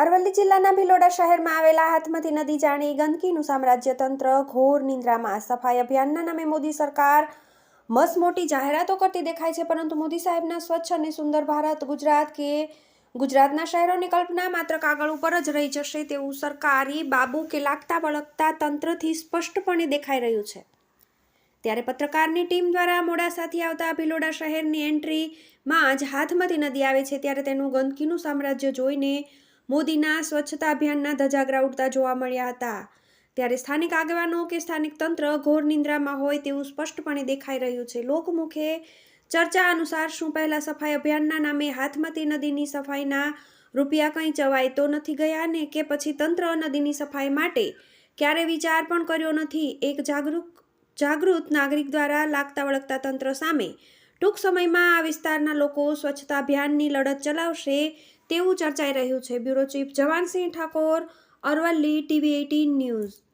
અરવલ્લી જિલ્લાના ભિલોડા શહેરમાં આવેલા હાથમતી નદી જાણી ગંદકીનું સામ્રાજ્ય તંત્ર ઘોર નિંદ્રામાં સફાઈ અભિયાનના નામે મોદી સરકાર મસ મોટી જાહેરાતો કરતી દેખાય છે, પરંતુ મોદી સાહેબના સ્વચ્છ અને સુંદર ભારત ગુજરાત કે ગુજરાતના શહેરોની કલ્પના માત્ર કાગળ ઉપર જ રહી જશે તેવું સરકારી બાબુ કે લાગતા વળગતા તંત્રથી સ્પષ્ટપણે દેખાઈ રહ્યું છે. ત્યારે પત્રકારની ટીમ દ્વારા મોડાસાથી આવતા ભિલોડા શહેરની એન્ટ્રીમાં જ હાથમતી નદી આવે છે, ત્યારે તેનું ગંદકીનું સામ્રાજ્ય જોઈને મોદીના સ્વચ્છતા અભિયાનના ધજાગરા ઉડતા જોવા મળ્યા હતા. ત્યારે સ્થાનિક આગેવાનો કે સ્થાનિક તંત્ર ઘોર નિંદ્રામાં હોય તેવું સ્પષ્ટપણે દેખાઈ રહ્યું છે. લોકમુખે ચર્ચા અનુસાર શું પહેલાં સફાઈ અભિયાનના નામે હાથમતી નદીની સફાઈના રૂપિયા કંઈ ચવાય તો નથી ગયા ને કે પછી તંત્ર નદીની સફાઈ માટે ક્યારે વિચાર પણ કર્યો નથી? એક જાગૃત જાગૃત નાગરિક દ્વારા લાગતા વળગતા તંત્ર સામે ટૂંક સમયમાં આ વિસ્તારના લોકો સ્વચ્છતા અભિયાનની લડત ચલાવશે તેવું ચર્ચાઈ રહ્યું છે. Bureau chief Javansinh Thakor, Aravalli TV eighteen news.